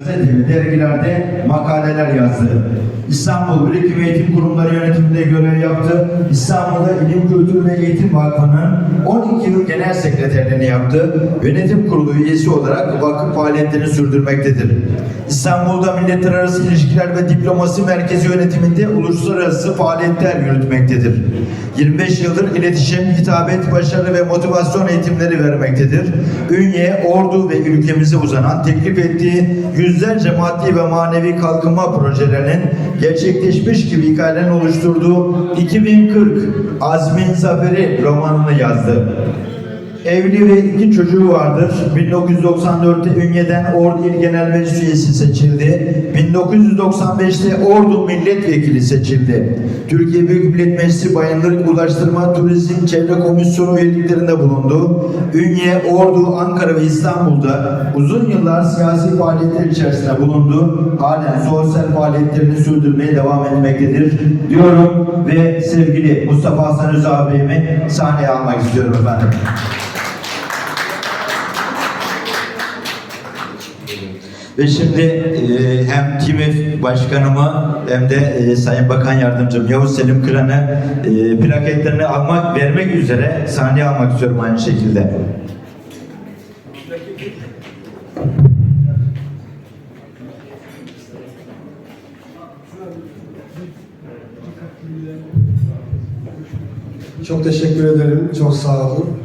Gazeteli dergilerde makaleler yazdı. İstanbul Birikim Eğitim Kurumları yönetiminde görev yaptı. İstanbul'da İlim Kültür ve Eğitim Vakfı'nın 12 yıl genel sekreterliğini yaptı. Yönetim kurulu üyesi olarak vakıf faaliyetlerini sürdürmektedir. İstanbul'da Milletler Arası İlişkiler ve Diplomasi Merkezi yönetiminde uluslararası faaliyetler yürütmektedir. 25 yıldır iletişim, hitabet, başarı ve motivasyon eğitimleri vermektedir. Ünye, ordu ve ülkemize uzanan teklif ettiği yüzlerce maddi ve manevi kalkınma projelerinin gerçekleşmiş gibi hikayelerin oluşturduğu 2040 Azmin Zaferi romanını yazdı. Evli ve iki çocuğu vardır. 1994'te Ünye'den Ordu İl Genel Meclis Üyesi seçildi. 1995'te Ordu Milletvekili seçildi. Türkiye Büyük Millet Meclisi Bayındırlık Ulaştırma Turizm Çevre Komisyonu üyeliklerinde bulundu. Ünye, Ordu, Ankara ve İstanbul'da uzun yıllar siyasi faaliyetler içerisinde bulundu. Halen sosyal faaliyetlerini sürdürmeye devam etmektedir diyorum ve sevgili Mustafa Hasan Öz abimi sahneye almak istiyorum efendim. Ve şimdi e, hem TİMİF Başkanımı hem de e, Sayın Bakan Yardımcım Yavuz Selim Kıran'ı e, plaketlerini almak, vermek üzere sahneye almak istiyorum aynı şekilde. Çok teşekkür ederim. Çok sağ olun.